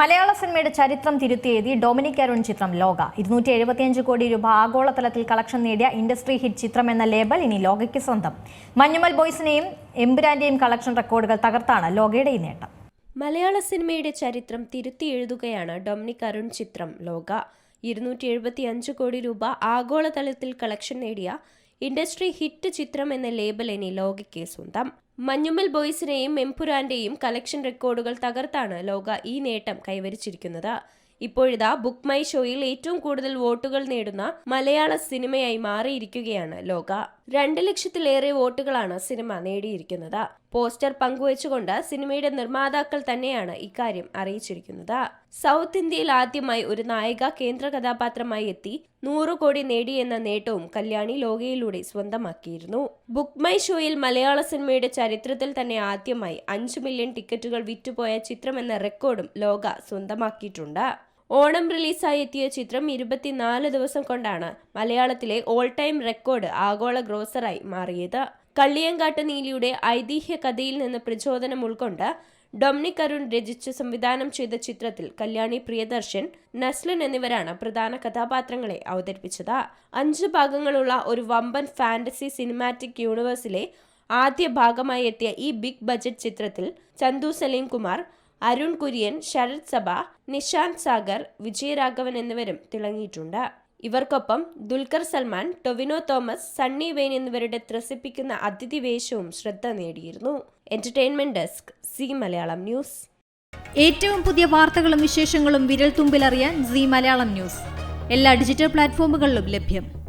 മലയാള സിനിമയുടെ ചരിത്രം തിരുത്തിയെഴുതി ഡൊമിനിക് അരുൺ ചിത്രം ലോക. ഇരുന്നൂറ്റി എഴുപത്തിയഞ്ച് കോടി രൂപ ആഗോളതലത്തിൽ കളക്ഷൻ നേടിയ ഇൻഡസ്ട്രി ഹിറ്റ് ചിത്രം എന്ന ലേബൽ ഇനി ലോകയ്ക്ക് സ്വന്തം. മഞ്ഞുമൽ ബോയ്സിനെയും എമ്പുരാന്റെയും കളക്ഷൻ റെക്കോർഡുകൾ തകർത്താണ് ലോകയുടെ ഈ നേട്ടം. മലയാള സിനിമയുടെ ചരിത്രം തിരുത്തി എഴുതുകയാണ് ഡൊമിനിക് അരുൺ ചിത്രം ലോക. ഇരുന്നൂറ്റി എഴുപത്തി അഞ്ച് കോടി രൂപ ആഗോളതലത്തിൽ കളക്ഷൻ നേടിയ ഇൻഡസ്ട്രി ഹിറ്റ് ചിത്രം എന്ന ലേബൽ ഇനി ലോകയ്ക്ക് സ്വന്തം. മഞ്ഞുമ്മൽ ബോയ്സിനെയും എംപുരാന്റെയും കളക്ഷൻ റെക്കോർഡുകൾ തകർത്താണ് ലോക ഈ നേട്ടം കൈവരിച്ചിരിക്കുന്നത്. ഇപ്പോഴിതാ ബുക്ക് മൈ ഷോയിൽ ഏറ്റവും കൂടുതൽ വോട്ടുകൾ നേടുന്ന മലയാള സിനിമയായി മാറിയിരിക്കുകയാണ് ലോക. രണ്ട് ലക്ഷത്തിലേറെ വോട്ടുകളാണ് സിനിമ നേടിയിരിക്കുന്നത്. പോസ്റ്റർ പങ്കുവച്ചുകൊണ്ട് സിനിമയുടെ നിർമ്മാതാക്കൾ തന്നെയാണ് ഇക്കാര്യം അറിയിച്ചിരിക്കുന്നത്. സൗത്ത് ഇന്ത്യയിൽ ആദ്യമായി ഒരു നായിക കേന്ദ്ര കഥാപാത്രമായി എത്തി നൂറ് കോടി നേടിയെന്ന നേട്ടവും കല്യാണി ലോകയിലൂടെ സ്വന്തമാക്കിയിരുന്നു. ബുക്ക് മൈ ഷോയിൽ മലയാള സിനിമയുടെ ചരിത്രത്തിൽ തന്നെ ആദ്യമായി അഞ്ചു മില്യൺ ടിക്കറ്റുകൾ വിറ്റുപോയ ചിത്രമെന്ന റെക്കോർഡും ലോക സ്വന്തമാക്കിയിട്ടുണ്ട്. ഓണം റിലീസായി എത്തിയ ചിത്രം ഇരുപത്തിനാല് ദിവസം കൊണ്ടാണ് മലയാളത്തിലെ ഓൾ ടൈം റെക്കോർഡ് ആഗോള ഗ്രോസറായി മാറിയത്. കള്ളിയങ്കാട്ട് നീലിയുടെ ഐതിഹ്യ കഥയിൽ നിന്ന് പ്രചോദനം ഉൾക്കൊണ്ട് ഡൊമിനിക് അരുൺ രചിച്ച് സംവിധാനം ചെയ്ത ചിത്രത്തിൽ കല്യാണി പ്രിയദർശൻ നസ്ലിൻ എന്നിവരാണ് പ്രധാന കഥാപാത്രങ്ങളെ അവതരിപ്പിച്ചത്. അഞ്ച് ഭാഗങ്ങളുള്ള ഒരു വമ്പൻ ഫാന്റസി സിനിമാറ്റിക് യൂണിവേഴ്സിലെ ആദ്യ ഭാഗമായി എത്തിയ ഈ ബിഗ് ബജറ്റ് ചിത്രത്തിൽ ചന്തു സലീം കുമാർ അരുൺ കുര്യൻ ശരത് സഭ നിഷാന്ത് സാഗർ വിജയരാഘവൻ എന്നിവരും തിളങ്ങിയിട്ടുണ്ട്. ഇവർക്കൊപ്പം ദുൽഖർ സൽമാൻ ടൊവിനോ തോമസ് സണ്ണി വെയിൻ എന്നിവരുടെ ത്രസിപ്പിക്കുന്ന അതിഥി വേഷവും ശ്രദ്ധ നേടിയിരുന്നു. Entertainment desk Zee Malayalam news. ഏറ്റവും പുതിയ വാർത്തകളും വിശേഷങ്ങളും വിരൽ തുമ്പിലറിയാൻ സി മലയാളം ന്യൂസ്. എല്ലാ ഡിജിറ്റൽ പ്ലാറ്റ്ഫോമുകളിലും ലഭ്യം.